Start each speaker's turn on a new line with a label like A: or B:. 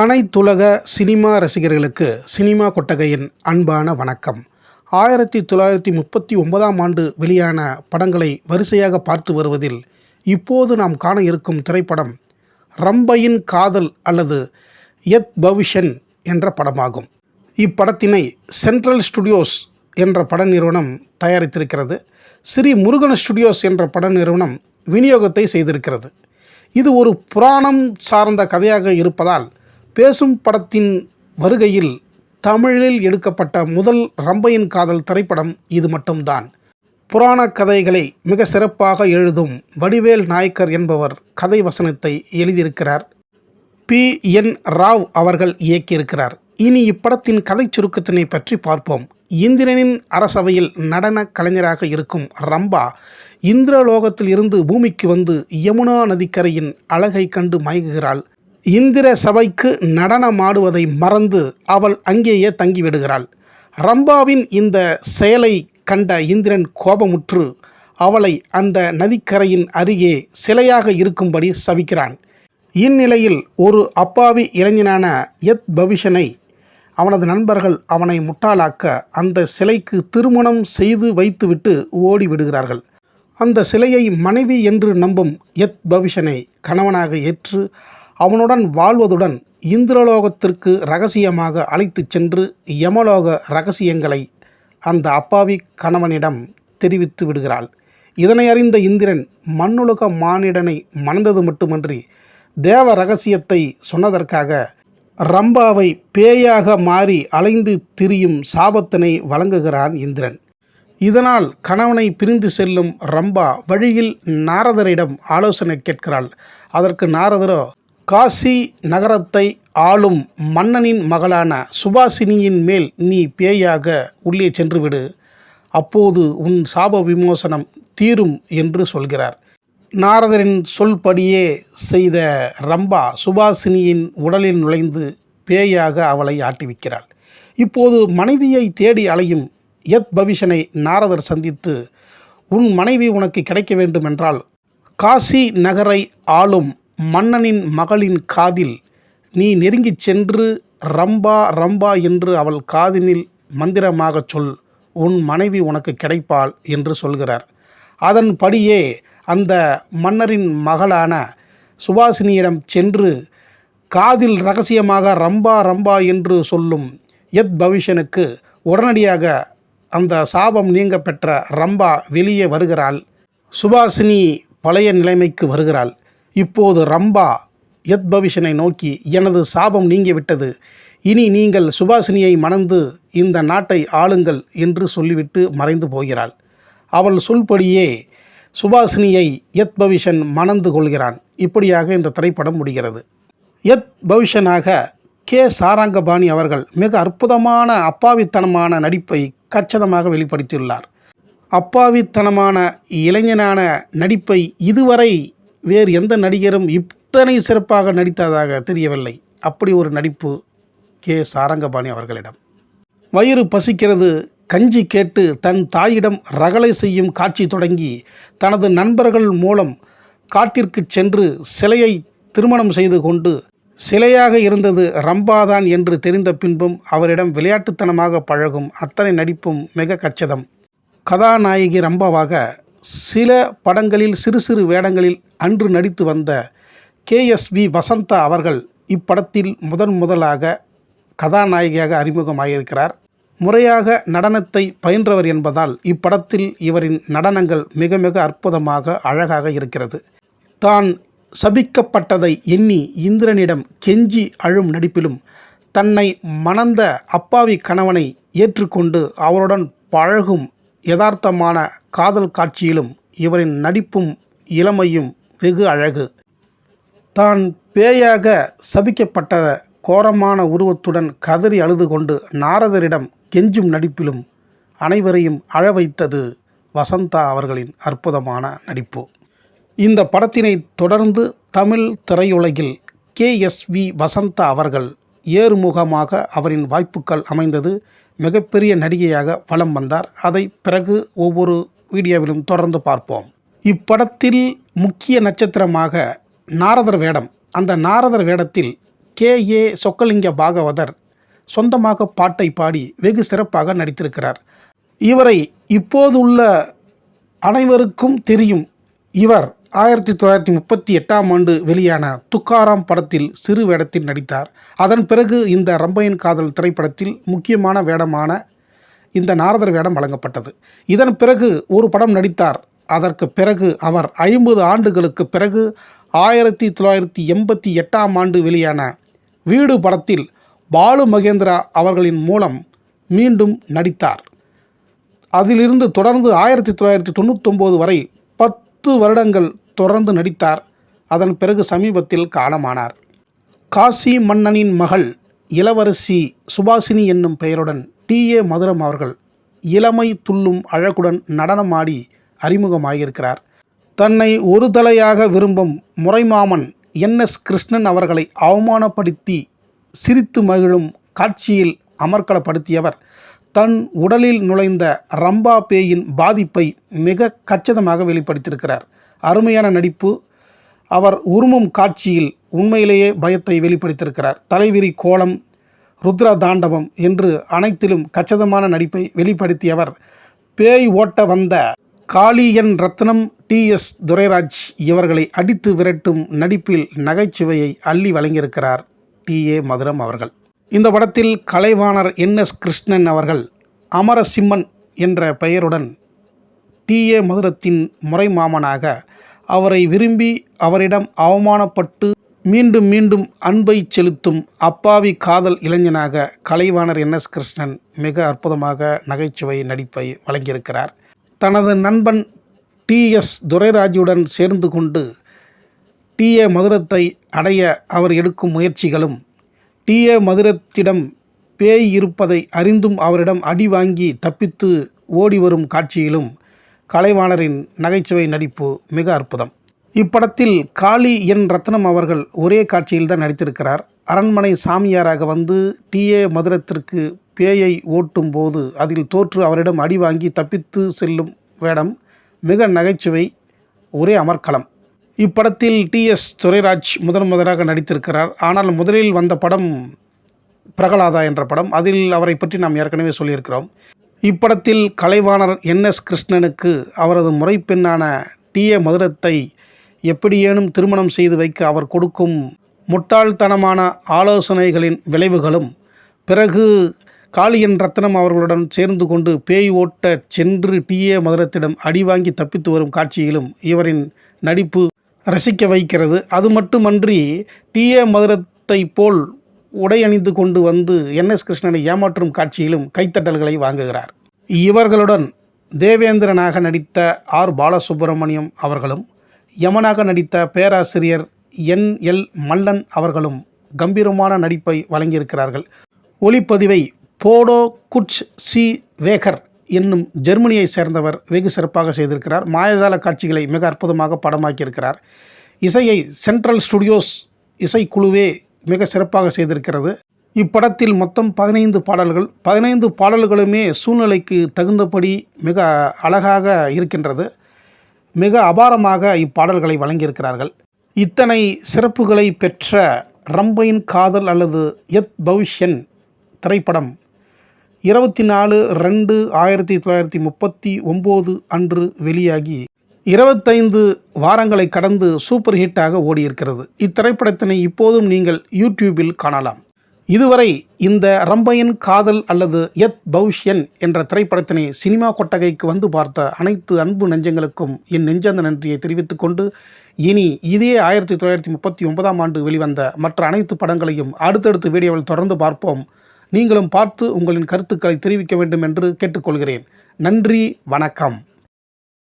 A: அனைத்துலக சினிமா ரசிகர்களுக்கு சினிமா கொட்டகையின் அன்பான வணக்கம். ஆயிரத்தி தொள்ளாயிரத்தி முப்பத்தி ஒன்பதாம் ஆண்டு வெளியான படங்களை வரிசையாக பார்த்து வருவதில் இப்போது நாம் காண இருக்கும் திரைப்படம் ரம்பையின் காதல் அல்லது எத் பவிஷன் என்ற படமாகும். இப்படத்தினை சென்ட்ரல் ஸ்டுடியோஸ் என்ற பட நிறுவனம் தயாரித்திருக்கிறது. ஸ்ரீ முருகன் ஸ்டுடியோஸ் என்ற பட நிறுவனம் விநியோகத்தை செய்திருக்கிறது. இது ஒரு புராணம் சார்ந்த கதையாக இருப்பதால் பேசும் படத்தின் வருகையில் தமிழில் எடுக்கப்பட்ட முதல் ரம்பையின் காதல் திரைப்படம் இது மட்டும்தான். புராண கதைகளை மிக சிறப்பாக எழுதும் வடிவேல் நாயக்கர் என்பவர் கதை வசனத்தை எழுதியிருக்கிறார். பி. என். ராவ் அவர்கள் இயக்கியிருக்கிறார். இனி இப்படத்தின் கதை சுருக்கத்தினை பற்றி பார்ப்போம். இந்திரனின் அரசவையில் நடன கலைஞராக இருக்கும் ரம்பா இந்திரலோகத்தில் இருந்து பூமிக்கு வந்து யமுனா நதிக்கரையின் அழகை கண்டு மயங்குகிறாள். இந்திர சபைக்கு நடனமாடுவதை மறந்து அவள் அங்கேயே தங்கிவிடுகிறாள். ரம்பாவின் இந்த செயலை கண்ட இந்திரன் கோபமுற்று அவளை அந்த நதிக்கரையின் அருகே சிலையாக இருக்கும்படி சபிக்கிறான். இந்நிலையில் ஒரு அப்பாவி இளைஞனான எத் பவிஷனை அவனது நண்பர்கள் அவனை முட்டாளாக்க அந்த சிலைக்கு திருமணம் செய்து வைத்துவிட்டு ஓடி விடுகிறார்கள் அந்த சிலையை மனைவி என்று நம்பும் எத் பவிஷனை கணவனாக ஏற்று அவனுடன் வாழ்வதுடன் இந்திரலோகத்திற்கு ரகசியமாக அழைத்துச் சென்று யமலோக ரகசியங்களை அந்த அப்பாவி கணவனிடம் தெரிவித்து விடுகிறாள். இதனை அறிந்த இந்திரன் மண்ணுலக மானிடனை மணந்தது மட்டுமன்றி தேவ ரகசியத்தை சொன்னதற்காக ரம்பாவை பேயாக மாறி அலைந்து திரியும் சாபத்தினை வழங்குகிறான் இந்திரன். இதனால் கணவனை பிரிந்து செல்லும் ரம்பா வழியில் நாரதரிடம் ஆலோசனை கேட்கிறாள். அதற்கு நாரதரோ காசி நகரத்தை ஆளும் மன்னனின் மகளான சுபாசினியின் மேல் நீ பேயாக உள்ளே சென்றுவிடு. அப்போது உன் சாப விமோசனம் தீரும் என்று சொல்கிறார். நாரதரின் சொல்படியே செய்த ரம்பா சுபாசினியின் உடலில் நுழைந்து பேயாக அவளை ஆட்டிவிக்கிறாள். இப்போது மனைவியை தேடி அலையும் யத் பவிஷனை நாரதர் சந்தித்து உன் மனைவி உனக்கு கிடைக்க வேண்டுமென்றால் காசி நகரை ஆளும் மன்னனின் மகளின் காதில் நீ நெருங்கிச் சென்று ரம்பா ரம்பா என்று அவள் காதினில் மந்திரமாகச் சொல் உன் மனைவி உனக்கு கிடைப்பாள் என்று சொல்கிறார். அதன்படியே அந்த மன்னரின் மகளான சுபாசினியிடம் சென்று காதில் ரகசியமாக ரம்பா ரம்பா என்று சொல்லும் எத் பவிஷனுக்கு உடனடியாக அந்த சாபம் நீங்க பெற்ற ரம்பா வெளியே வருகிறாள். சுபாசினி பழைய நிலைமைக்கு வருகிறாள். இப்போது ரம்பா யத் பவிஷனை நோக்கி எனது சாபம் நீங்கிவிட்டது. இனி நீங்கள் சுபாசினியை மணந்து இந்த நாட்டை ஆளுங்கள் என்று சொல்லிவிட்டு மறைந்து போகிறாள். அவள் சொல்படியே சுபாசினியை யத் பவிஷன் மணந்து கொள்கிறான். இப்படியாக இந்த திரைப்படம் முடிகிறது. யத் பவிஷனாக கே. சாராங்கபாணி அவர்கள் மிக அற்புதமான அப்பாவித்தனமான நடிப்பை கச்சிதமாக வெளிப்படுத்தியுள்ளார். அப்பாவித்தனமான இளைஞனான நடிப்பை இதுவரை வேறு எந்த நடிகரும் இத்தனை சிறப்பாக நடித்ததாக தெரியவில்லை. அப்படி ஒரு நடிப்பு கே. சாரங்கபாணி அவர்களிடம். வயிறு பசிக்கிறது கஞ்சி கேட்டு தன் தாயிடம் ரகளை செய்யும் காட்சி தொடங்கி தனது நண்பர்கள் மூலம் காட்டிற்கு சென்று சிலையை திருமணம் செய்து கொண்டு சிலையாக இருந்தது ரம்பாதான் என்று தெரிந்த பின்பும் அவரிடம் விளையாட்டுத்தனமாக பழகும் அத்தனை நடிப்பும் மிக கச்சிதம். கதாநாயகி ரம்பாவாக சில படங்களில் சிறு சிறு வேடங்களில் அன்று நடித்து வந்த கேஎஸ்வி வசந்தா அவர்கள் இப்படத்தில் முதன் முதலாக கதாநாயகியாக அறிமுகமாகியிருக்கிறார் முறையாக நடனத்தை பயின்றவர் என்பதால் இப்படத்தில் இவரின் நடனங்கள் மிக மிக அற்புதமாக அழகாக இருக்கிறது. தான் சபிக்கப்பட்டதை எண்ணி இந்திரனிடம் கெஞ்சி அழும் நடிப்பிலும் தன்னை மணந்த அப்பாவி கணவனை ஏற்றுக்கொண்டு அவருடன் பழகும் யதார்த்தமான காதல் காட்சியிலும் இவரின் நடிப்பும் இளமையும் வெகு அழகு. தான் பேயாக சபிக்கப்பட்ட கோரமான உருவத்துடன் கதறி அழுது கொண்டு நாரதரிடம் கெஞ்சும் நடிப்பிலும் அனைவரையும் அழ வைத்தது வசந்தா அவர்களின் அற்புதமான நடிப்பு. இந்த படத்தினை தொடர்ந்து தமிழ் திரையுலகில் கேஎஸ்வி வசந்தா அவர்கள் ஏறுமுகமாக அவரின் வாய்ப்புகள் அமைந்தது மிகப்பெரிய நடிகையாக வலம் வந்தார். அதை பிறகு ஒவ்வொரு வீடியோவிலும் தொடர்ந்து பார்ப்போம். இப்படத்தில் முக்கிய நட்சத்திரமாக நாரதர் வேடம். அந்த நாரதர் வேடத்தில் கே. ஏ. சொக்கலிங்க பாகவதர் சொந்தமாக பாட்டை பாடி வெகு சிறப்பாக நடித்திருக்கிறார். இவரை இப்போது உள்ள அனைவருக்கும் தெரியும் இவர் ஆயிரத்தி தொள்ளாயிரத்தி முப்பத்தி எட்டாம் ஆண்டு வெளியான துக்காராம் படத்தில் சிறு வேடத்தில் நடித்தார். அதன் பிறகு இந்த ரம்பையின் காதல் திரைப்படத்தில் முக்கியமான வேடமான இந்த நாரதர் வேடம் வழங்கப்பட்டது. இதன் பிறகு ஒரு படம் நடித்தார். அதற்கு பிறகு அவர் ஐம்பது ஆண்டுகளுக்கு பிறகு ஆயிரத்தி தொள்ளாயிரத்தி எண்பத்தி எட்டாம் ஆண்டு வெளியான வீடு படத்தில் பாலு மகேந்திரா அவர்களின் மூலம் மீண்டும் நடித்தார். அதிலிருந்து தொடர்ந்து ஆயிரத்தி தொள்ளாயிரத்தி தொண்ணூத்தொம்போது வரை பத்து வருடங்கள் தொடர்ந்து நடித்தார். அதன் பிறகு சமீபத்தில் காலமானார். காசி மன்னனின் மகள் இளவரசி சுபாசினி என்னும் பெயருடன் டி. ஏ. மதுரம் அவர்கள் இளமை துள்ளும் அழகுடன் நடனமாடி அறிமுகமாகியிருக்கிறார் தன்னை ஒரு தலையாக விரும்பும் முறைமாமன் என். எஸ். கிருஷ்ணன் அவர்களை அவமானப்படுத்தி சிரித்து மகிழும் காட்சியில் அமர்க்களப்படுத்தியவர். தன் உடலில் நுழைந்த ரம்பா பேயின் பாதிப்பை மிக கச்சிதமாக வெளிப்படுத்தியிருக்கிறார். அருமையான நடிப்பு. அவர் உருமும் காட்சியில் உண்மையிலேயே பயத்தை வெளிப்படுத்தியிருக்கிறார். தலைவிரி கோலம் ருத்ர தாண்டவம் என்று அனைத்திலும் கச்சிதமான நடிப்பை வெளிப்படுத்தியவர் பேய் ஓட்ட வந்த காளியன் ரத்னம் டி. எஸ். துரைராஜ் இவர்களை அடித்து விரட்டும் நடிப்பில் நகைச்சுவையை அள்ளி வழங்கியிருக்கிறார் டி. ஏ. மதுரம் அவர்கள். இந்த படத்தில் கலைவாணர் என். எஸ். கிருஷ்ணன் அவர்கள் அமரசிம்மன் என்ற பெயருடன் டி. ஏ. மதுரத்தின் முறைமாமனாக அவரை விரும்பி அவரிடம் அவமானப்பட்டு மீண்டும் மீண்டும் அன்பை செலுத்தும் அப்பாவி காதல் இளைஞனாக கலைவாணர் என் எஸ் கிருஷ்ணன் மிக அற்புதமாக நகைச்சுவை நடிப்பை வழங்கியிருக்கிறார். தனது நண்பன் டி எஸ் துரைராஜுடன் சேர்ந்து கொண்டு டி ஏ மதுரத்தை அடைய அவர் எடுக்கும் முயற்சிகளும் டி ஏ மதுரத்திடம் பேய் இருப்பதை அறிந்தும் அவரிடம் அடி வாங்கி தப்பித்து ஓடி வரும் காட்சியிலும் கலைவாணரின் நகைச்சுவை நடிப்பு மிக அற்புதம். இப்படத்தில் காளி என் ரத்னம் அவர்கள் ஒரே காட்சியில் தான் நடித்திருக்கிறார். அரண்மனை சாமியாராக வந்து டி. ஏ. மதுரத்திற்கு பேயை ஓட்டும் போது அதில் தோற்று அவரிடம் அடி வாங்கி தப்பித்து செல்லும் வேடம் மிக நகைச்சுவை ஒரே அமர்க்களம். இப்படத்தில் டி. எஸ். துரைராஜ் முதன் முதலாக நடித்திருக்கிறார். ஆனால் முதலில் வந்த படம் பிரகலாதா என்ற படம். அதில் அவரை பற்றி நாம் ஏற்கனவே சொல்லியிருக்கிறோம். இப்படத்தில் கலைவாணர் என் எஸ் கிருஷ்ணனுக்கு அவரது முறைப்பெண்ணான டி ஏ மதுரத்தை எப்படியேனும் திருமணம் செய்து வைக்க அவர் கொடுக்கும் முட்டாள்தனமான ஆலோசனைகளின் விளைவுகளும் பிறகு காளியன் ரத்னம் அவர்களுடன் சேர்ந்து கொண்டு பேய் ஓட்ட சென்று டி ஏ மதுரத்திடம் அடி வாங்கி தப்பித்து வரும் காட்சியிலும் இவரின் நடிப்பு ரசிக்க வைக்கிறது. அது மட்டுமன்றி டி ஏ மதுரத்தை போல் உடை அணிந்து கொண்டு வந்து என் எஸ் கிருஷ்ணனை ஏமாற்றும் காட்சியிலும் கைத்தட்டல்களை வாங்குகிறார். இவர்களுடன் தேவேந்திரனாக நடித்த ஆர். பாலசுப்ரமணியம் அவர்களும் யமனாக நடித்த பேராசிரியர் என். எல். மல்லன் அவர்களும் கம்பீரமான நடிப்பை வழங்கியிருக்கிறார்கள். ஒளிப்பதிவை போடோ குட்ச் சி. வேகர் என்னும் ஜெர்மனியை சேர்ந்தவர் வெகு சிறப்பாக செய்திருக்கிறார். மாயஜால காட்சிகளை மிக அற்புதமாக படமாக்கியிருக்கிறார். இசையை சென்ட்ரல் ஸ்டுடியோஸ் இசைக்குழுவே மிக சிறப்பாக செய்திருக்கிறது. இப்படத்தில் மொத்தம் பதினைந்து பாடல்கள் பதினைந்து பாடல்களுமே சூழ்நிலைக்கு தகுந்தபடி மிக அழகாக இருக்கின்றது. மிக அபாரமாக இப்பாடல்களை வழங்கியிருக்கிறார்கள். இத்தனை சிறப்புகளை பெற்ற ரம்பையின் காதல் அல்லது எத் பவிஷ்யன் திரைப்படம் இருபத்தி நாலு ரெண்டு ஆயிரத்தி தொள்ளாயிரத்தி முப்பத்தி ஒம்பது அன்று வெளியாகி இருபத்தைந்து வாரங்களை கடந்து சூப்பர் ஹிட்டாக ஓடியிருக்கிறது. இத்திரைப்படத்தினை இப்போதும் நீங்கள் யூடியூபில் காணலாம். இதுவரை இந்த ரம்பையன் காதல் அல்லது எத் பௌஷ்யன் என்ற திரைப்படத்தினை சினிமா கொட்டகைக்கு வந்து பார்த்த அனைத்து அன்பு நெஞ்சங்களுக்கும் என் நெஞ்சந்த நன்றியை தெரிவித்துக் கொண்டு இனி இதே ஆயிரத்தி தொள்ளாயிரத்தி முப்பத்தி ஒன்பதாம் ஆண்டு வெளிவந்த மற்ற அனைத்து படங்களையும் அடுத்தடுத்த வீடியோவில் தொடர்ந்து பார்ப்போம். நீங்களும் பார்த்து உங்களின் கருத்துக்களை தெரிவிக்க வேண்டும் என்று கேட்டுக்கொள்கிறேன். நன்றி வணக்கம்.